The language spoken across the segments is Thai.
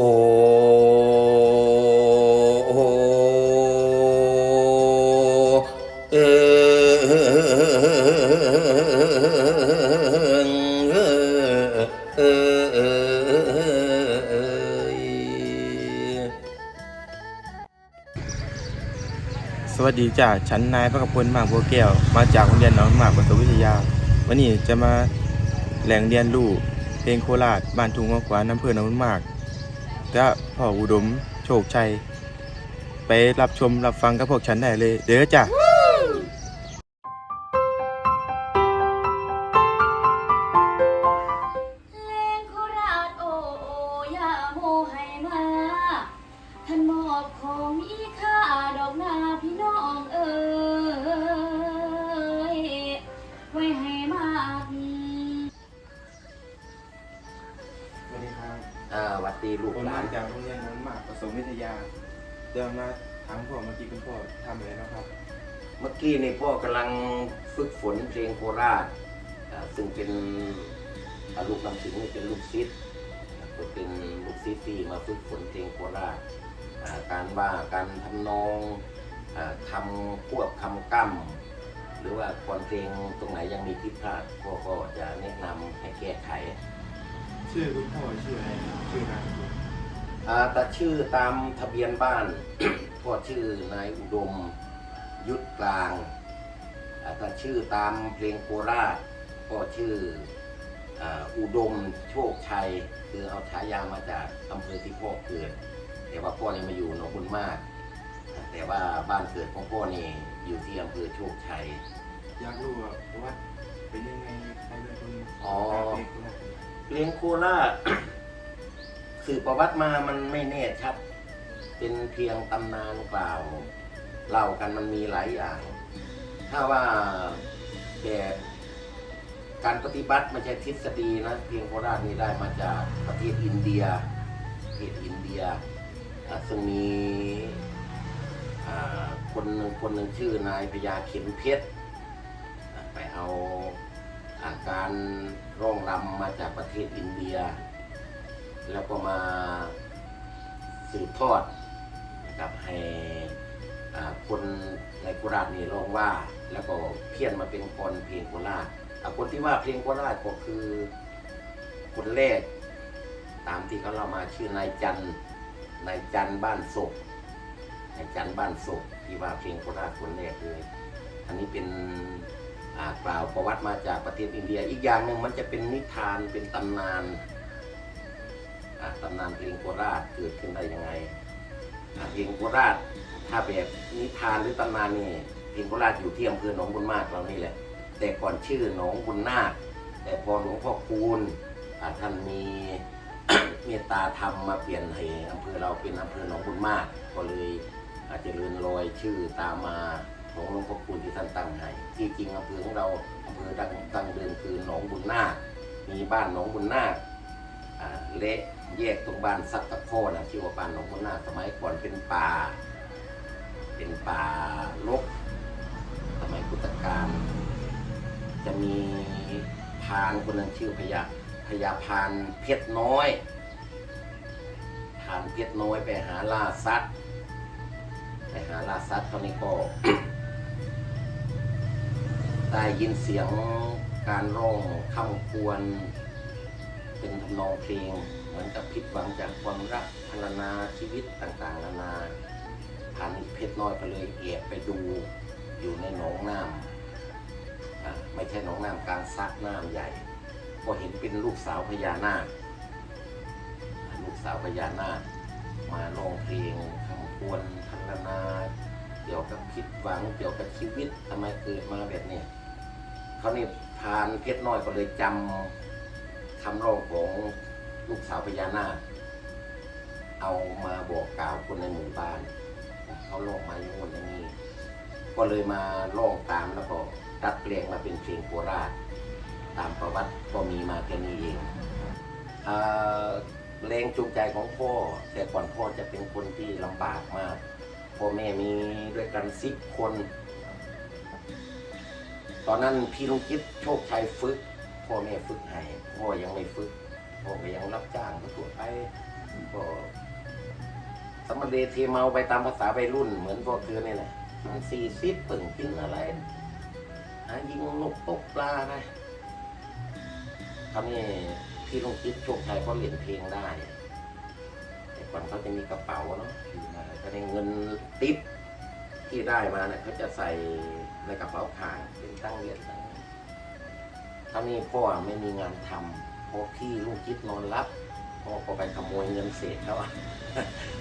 โอสวัสดีจ้าฉันนายพระกพลหมากบัวแก้ว มาจากโรงเรียนหนองหมากประถมวิทยา วันนี้จะมาแหล่งเรียนรู้เพลงโคราชบ้านทุ่งหัวขวานน้ำเพื่อนน้ำหมาก และพ่ออุดมโชคชัย ไปรับชมรับฟังกับพวกฉันได้เลย เด้อจ้ะ อ่าหวัดดีลูกผมหลามานจากโรงเรียนหนองหมากประถมวิทยาเดี๋ยวมาถามพ่อเมื่อกี้คุณพ่อทำอะไรนะครับ เมื่อกี้นี่พ่อกำลังฝึกฝนเพลงโคราชอ่าซึ่งเป็นอ่าลูกนำถึงนี่เป็นลูกศิษย์อ่าก็เป็นลูกศิษย์ที่มาฝึกฝนเพลงโคราชอ่าการว่าการทำนองอ่าคำควบคำกั้มหรือว่าก่อนเพลงตรงไหนยังมีผิดพลาดพ่อก็จะแนะนำให้แก้ไข ชื่อคุณพ่อชื่ออะไรครับชื่อนามสกุลอ่าแต่ชื่อตามทะเบียนบ้าน พ่อชื่อนายอุดม ยุทธกลางอ่าแต่ชื่อตามเพลงโคราชก็ชื่ออาอุดมโชคชัย คือเอาฉายามาจากอำเภอที่พ่อเกิด แต่ว่าพ่อนี่มาอยู่หนองบุญมาก แต่ว่าบ้านเกิดของพ่อนี่อยู่ที่อำเภอโชคชัย อยากรู้ว่าประวัติเป็นยังไงใครเป็นคนอ๋อแต่งเพลงโคราช เพลงโคราชสื่อประวัติมามันไม่แน่ชัด เป็นเพียงตำนานกล่าวเล่ากันมันมีหลายอย่าง ถ้าว่าแบบการปฏิบัติไม่ใช่ทฤษฎีนะเพลงโคราชนี่ได้มาจากประเทศอินเดียประเทศอินเดียซึ่งมีคนหนึ่งคนหนึ่งชื่อนายพญาเข็มเพชรไปเอาอาการ ร้องรำมาจากประเทศอินเดีย แล้วก็มาสืบทอดนะครับให้คนในโคราชนี่ร้องว่า แล้วก็เพี้ยนมาเป็นคนเพลงโคราชคนที่ว่าเพลงโคราชก็คือคนแรกตามที่เขาเล่ามาชื่อนายจันนายจันบ้านศพนายจันบ้านศพที่ว่าเพลงโคราชคนแรกเลยอันนี้เป็น กล่าวประวัติมาจากประเทศอินเดีย อีกอย่างหนึ่งมันจะเป็นนิทานเป็นตำนานตำนานเพลงโคราชเกิดขึ้นได้ยังไงเพลงโคราชถ้าแบบนิทานหรือตำนานนี่เพลงโคราชอยู่ที่อำเภอหนองบุญมากเรานี่แหละ แต่ก่อนชื่อหนองบุญนาคแต่พอหลวงพ่อคูณท่านมีเมตตาธรรมมาเปลี่ยนให้อำเภอเราเป็นอำเภอหนองบุญมาก ก็เลยอาจจะเลื่อนลอยชื่อตามมา ของหลวงพ่อคูณที่ท่านตั้งให้ที่จริงอำเภอของเราอำเภอดังตั้งเดิมคือหนองบุญนาคมีบ้านหนองบุญนาคเละแยกตรงบ้านซักตะโคนะชื่อว่าบ้านหนองมนนาคสมัยก่อนเป็นป่า เป็นป่ารกสมัยพุทธกาลจะมีพานคนหนึงชื่อพญาพญาพานเพชรน้อยพานเพชรน้อยไปหาล่าสัตว์ไปหาล่าสัตว์ตอนนี้ก็ ได้ยินเสียงการร้องคำควร เป็นทำนองเพลง เหมือนกับผิดหวังจากความรักพรรณนาชีวิตต่างๆ นานาพันเพชรน้อยก็เลยเอียบไปดูอยู่ในหนองน้ำอ่าไม่ใช่หนองน้ำกลางซักน้ำใหญ่ ก็เห็นเป็นลูกสาวพญานาคลูกสาวพญานาคมาร้องเพลงคำควรพรรณนา เกี่ยวกับผิดหวังเกี่ยวกับชีวิตทำไมเกิดมาแบบนี้ เขานี่พานเพชรน้อยก็เลยจำคำร้องของลูกสาวพญานาคเอามาบอกกล่าวคนในหมู่บ้าน เขาร้องมาอย่างนู้นอย่างนี้ ก็เลยมาร้องตามแล้วก็ดัดเพลงมาเป็นเพลงโคราช ตามประวัติก็มีมาแค่นี้เองอ่าแรงจูงใจของพ่อ แต่ก่อนพ่อจะเป็นคนที่ลำบากมาก พ่อแม่มีด้วยกันสิบคน ตอนนั้นพี่ลุงจิ๊บโชคชัยฝึกพ่อแม่ฝึกให้พ่อยังไม่ฝึกพ่อก็ยังรับจ้างทั่วไปก็สมเด็จเทเมาไปตามภาษาวัยรุ่น เหมือนพวกเธอเนี่ยแหละมันสี่สิบปึ่งกินอะไรหายิงนกตกปลาไปคราวนี้พี่ลุงจิ๊บโชคชัยเขาเรียนเพลงได้แต่ก่อนเขาจะมีกระเป๋าเนาะก็ในเงินติปที่ได้มาเนี่ยเขาจะใส่ ในกระเป๋าขางเป็นตั้งเรียญตั้งคราวนี้พ่อไม่มีงานทำพราะพี่ลุงจิ๊บนอนรับพ่อก็ไปขโมยเงินเศษเขา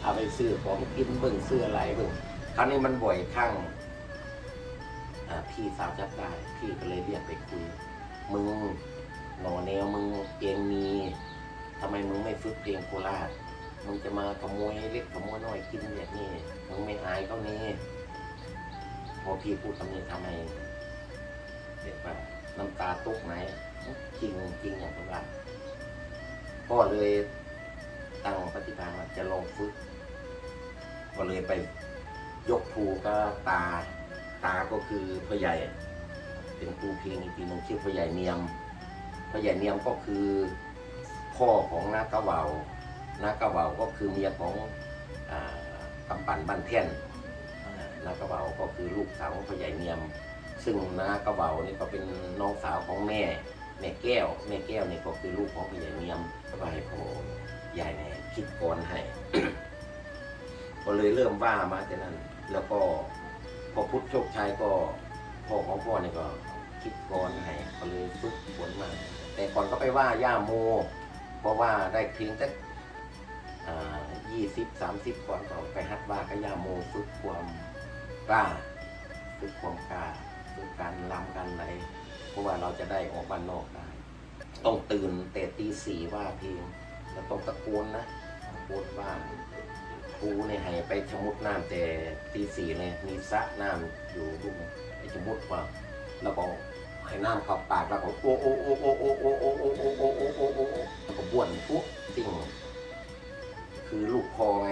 เอาไปซื้อของกินเบิ่งซื้ออะไรเบิ่งคราวนี้มันบ่อยครั้งพี่สาวจับได้พี่ก็เลยเรียกไปคุยมึงหนอแนวมึงเองมีทำไมมึงไม่ฝึกเพลงโคราชมึงจะมาขโมยเล็กขโมยน้อยกินแบบนี้มึงไม่อายเขานี่ พอพี่พูดคำนี้ทำให้เด็กว่าน้ำตาตกไหนจริงจริงอย่างว่าพ่อเลยตั้งปฏิภาณว่าจะลองฝึกก็เลยไปยกภูก็ตา ตาก็คือพ่อใหญ่ เป็นครูเพลงอีกทีหนึงชื่อพ่อใหญ่เนียมพ่อใหญ่เนียมก็คือพ่อของนากะเวานากะเวาก็คือเมียของอกำปั่นบ้านเทียน นากะเหวาก็คือลูกสาวของพ่อใหญ่เนียม ซึ่งนากะเหวานี่ก็เป็นน้องสาวของแม่ แม่แก้ว แม่แก้วนี่ก็คือลูกของพ่อใหญ่เนียมก็ให้พ่อใหญ่เนี่ยคิดกรให้ก็เลยเริ่มว่ามาจากนั้น แล้วก็พอพุทธโชคชัยก็พ่อของพ่อเนี่ยก็คิดกรให้ก็เลยฝึกฝนมา แต่ก่อนก็ไปว่าย่าโม เพราะว่าได้เพียงแต่ยี่สิบสามสิบก่อนก็ไปฮัดว่าก็ย่าโมฝึกความ กล้าฝึกความกล้าฝึกการลำการอะไรเพราะว่าเราจะได้ออกบ้านนอกได้ต้องตื่นแต่ตีสี่ว่าเพลงแล้วต้องตะโกนนะตะโกนว่าครูเนี่ยให้ไปชมุดน้ำแต่ตีสี่เลยมีสระน้ำอยู่ลูกนึงไปชมุดว่าแล้วก็ให้น้ำเข้าปากแล้วก็โอ้โอ้โอ้โอ้โอ้โอ้โอ้โอ้โอ้โอ้โอ้โอ้โอ้แล้วก็บ้วนปุ๊บจริงคือลูกคอไง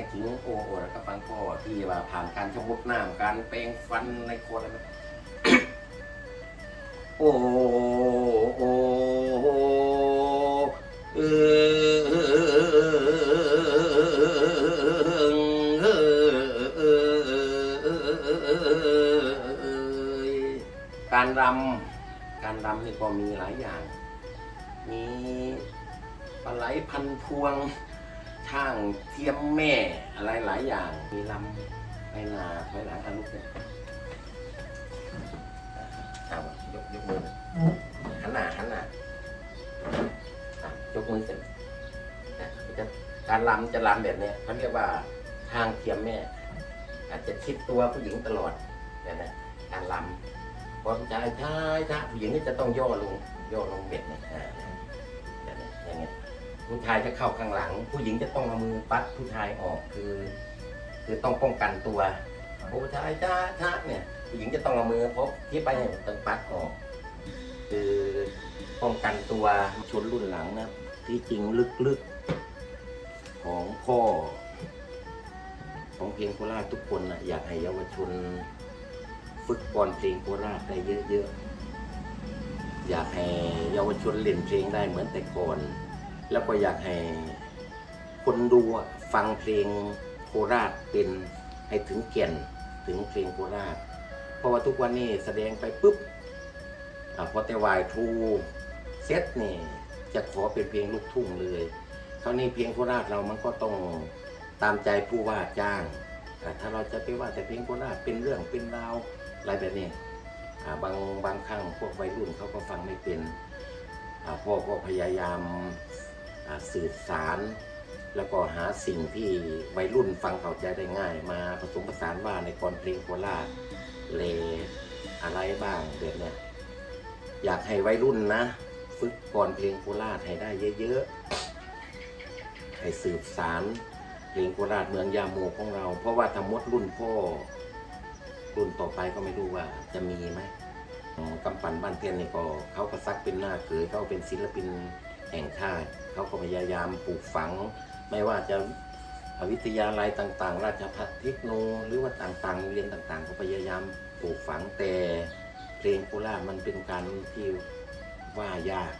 อะฟังโอ้โอแล้วก็ฟังพ่อที่ว่าผ่านการชำรุดน้ำการแปรงฟันในโคนอะไรแบบโอ้โอ้เออการรำการรำนี่ก็มีหลายอย่าง มีปลาไหลพันพวง ช่างเทียมแม่อะไรหลายอย่าง มีลำไปนาไปหลังอนุเนี่ยเอายกยกมือหันหน้าหันหน้าอะยกมือเสร็จจะการลำจะลำแบบเนี้ยเขาเรียกว่าทางเทียมแม่ อาจจะคิดตัวผู้หญิงตลอดแบบนี้การลำพอผู้ชายชายชาผู้หญิงนี่จะต้องย่อลงย่อลงเบ็ดเนี่ย ผู้ชายจะเข้าข้างหลัง ผู้หญิงจะต้องเอามือปัดผู้ชายออกคือ คือต้องป้องกันตัวผู้ชายจ้าช้าเนี่ยผู้หญิงจะต้องเอามือพบที่ไปเนี่ยต้องปัดออก คือป้องกันตัวชนรุ่นหลังนะที่จริงลึกๆของพ่อ ของเพลงโคราชทุกคนนะอยากให้เยาวชนฝึกบอลเพลงโคราชได้เยอะๆอยากให้เยาวชนเล่นเพลงได้เหมือนแต่ก่อน แล้วก็อยากให้คนดูฟังเพลงโคราชเป็นให้ถึงแก่นถึงเพลงโคราช เพราะว่าทุกวันนี้แสดงไปปุ๊บอาพอแต่วายทรูเซตนี่จะขอเป็นเพลงลูกทุ่งเลยคราวนี้เพลงโคราชเรามันก็ต้องตามใจผู้ว่าจ้างอ่ถ้าเราจะไปว่าแต่เพลงโคราชเป็นเรื่องเป็นราวอะไรแบบนี้อ่าบางบางครั้งพวกวัยรุ่นเขาก็ฟังไม่เป็นอ่าพ่อก็พยายาม สื่อสาร แล้วก็หาสิ่งที่วัยรุ่นฟังเข้าใจได้ง่าย มาผสมผสานว่าในกรเพลงโคราชเลอะไรบ้างแบบเนี้ยอยากให้วัยรุ่นนะฝึกก่อนเพลงโคราชให้ได้เยอะๆ ให้สืบสารเพลงโคราชเมืองยาโมของเรา เพราะว่าถ้ามดรุ่นพ่อรุ่นต่อไปก็ไม่รู้ว่าจะมีไหมกำปั่นบ้านเพียนนี่ก็เขาก็ซักเป็นหน้าเขยเขาเป็นศิลปิน แห่งชาติเขาก็พยายามปลูกฝัง ไม่ว่าจะวิทยาลัยต่าง ๆ ราชภัฏเทคโนหรือว่าต่างๆโรงเรียนต่างๆ ก็พยายามปลูกฝังแต่เพลงโคราชมันเป็นการที่ว่ายาก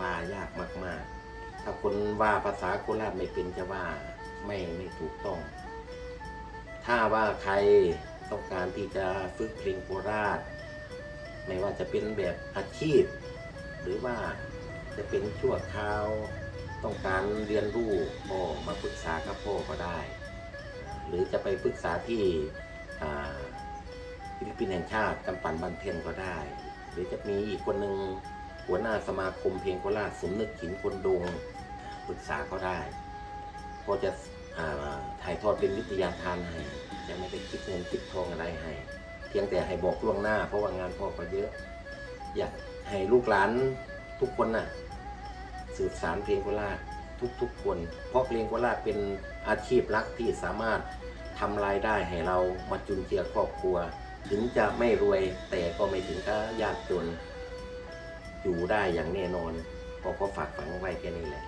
ว่ายากมาก ๆ ถ้าคนว่าภาษาโคราชไม่เป็นจะว่าไม่ไม่ถูกต้อง ถ้าว่าใครต้องการที่จะฝึกเพลงโคราช ไม่ว่าจะเป็นแบบอาชีพ หรือว่า จะเป็นชั่วคราว ต้องการเรียนรู้ก็มาปรึกษากับพ่อก็ได้ หรือจะไปปรึกษาที่อ่าศิลปินแห่งชาติกำปั่นบันเทนก็ได้ หรือจะมีอีกคนหนึ่งหัวหน้าสมาคมเพลงโคราชสมนึกขินคนดงปรึกษาก็ได้ก็จะอถ่ายทอดเป็นวิทยาทานให้จะไม่ได้คิดเงินคิดทองอะไรให้ เพียงแต่ให้บอกล่วงหน้า เพราะว่างานพ่อก็เยอะ อยากให้ลูกหลานทุกคนน่ะ สืบสารเพลงโคราชทุกๆคน เพราะเพลงโคราชเป็นอาชีพหลักที่สามารถทำรายได้ให้เรามาจุนเจือครอบครัว ถึงจะไม่รวยแต่ก็ไม่ถึงกับยากจน อยู่ได้อย่างแน่นอนก็ก็ฝากฝังไว้แค่นี้แหละ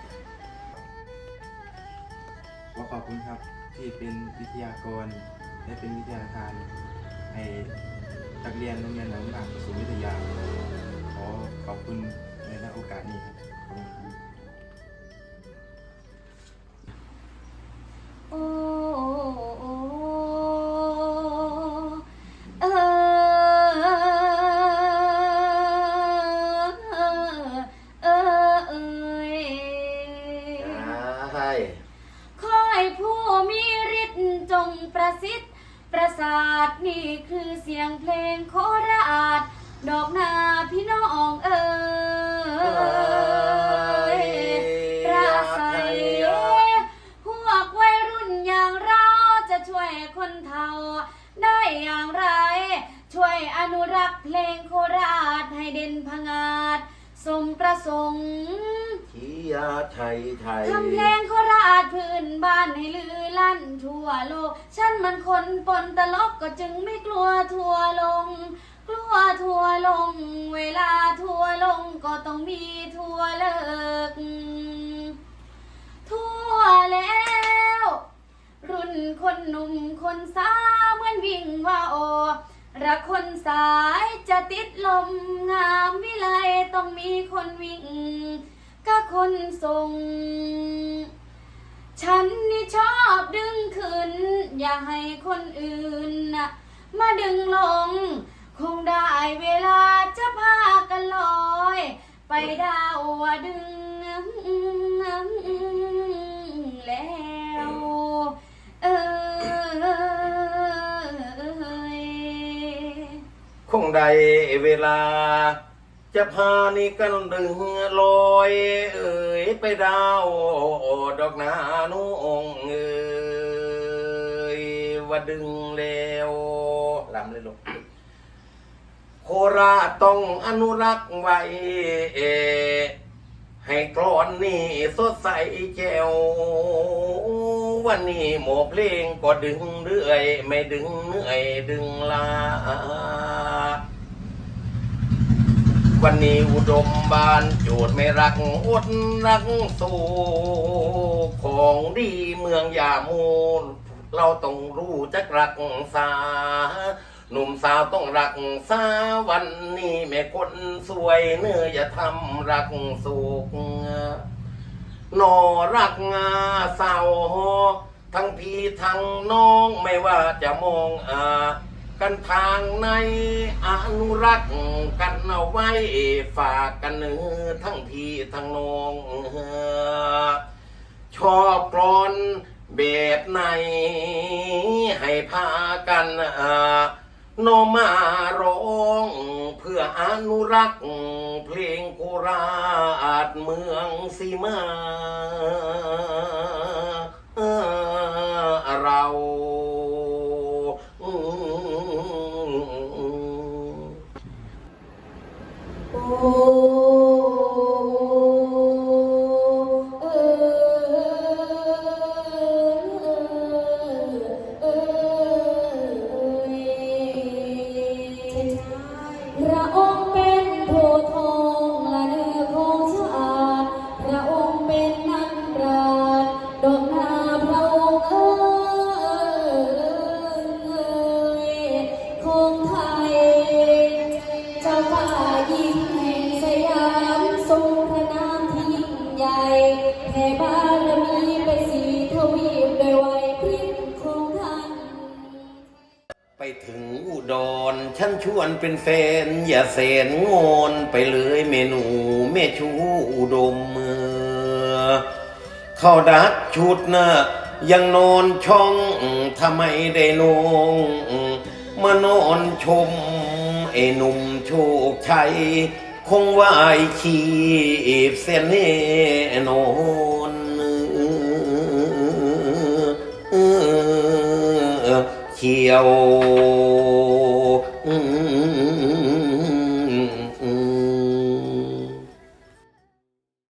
ขอขอบคุณครับที่เป็นวิทยากรและเป็นวิทยาทานให้นักเรียนโรงเรียนหนองหมากประสมวิทยาขอขอบคุณในโอกาสนี้ครับ คือเสียงเพลงโคราช ดอกนาพี่น้องเอ๋ยประใสพวกวัยรุ่นอย่างเราจะช่วยคนเฒ่าได้อย่างไร ช่วยอนุรักษ์เพลงโคราชให้เด่นพงาด สมประสงค์ ยาไทยไทย ทำเพลงโคราชพื้นบ้านให้ลือลั่นทั่วโลก ฉันมันคนปนตลกก็จึงไม่กลัวทัวลง กลัวทัวลง เวลาทัวลงก็ต้องมีทัวเลิก ทั่วแล้ว รุ่นคนหนุ่มคนสาวเหมือนวิ่งว่าโอ รักคนสายจะติดลมงามวิไลต้องมีคนวิ่ง ก็คนส่งฉันนี่ชอบดึงขึ้น อย่าให้คนอื่นนะมาดึงลง คงได้เวลาจะพากันลอย ไปดาวดึงแล้วเออคงได้เวลา จะพานี่กันดึงลอย เอ่ยไปดาวดอกนานุองเอ่ยว่าดึงแล้วลำเลยลูกโคราต้องอนุรักษ์ไว้ ให้กรอนนี่สดใสแจ๋ววันนี้หมอเพลงก็ดึงเรื่อย ไม่ดึงเหนื่อยดึงลา วันนี้อุดมบานโจทย์ไม่รักอดรักสู้ของดีเมืองยามูลเราต้องรู้จักรักษา หนุ่มสาวต้องรักษาวันนี้แม่คนสวยเนื้ออย่าทำรักสุขนอรักงาเศร้าทั้งพี่ทั้งน้องไม่ว่าจะมองอา กันทางในอนุรักษ์กันเอาไว้ฝากกันเนื้อทั้งพี่ทั้งน้องชอบกรอนแบบไหนให้พากันอ่าโนมาร้องเพื่ออนุรักษ์เพลงโคราชเมืองสีมา เป็นแฟน อย่าเสนงอนไปเลยเมนูแม่ชูอุดมเมือข้าดัดชุดนะยังนอนช่องทำไมได้นงมานอนชมไอ้หนุ่มโชคชัยคงว่ายขีบเส้นแน่นอนเขียว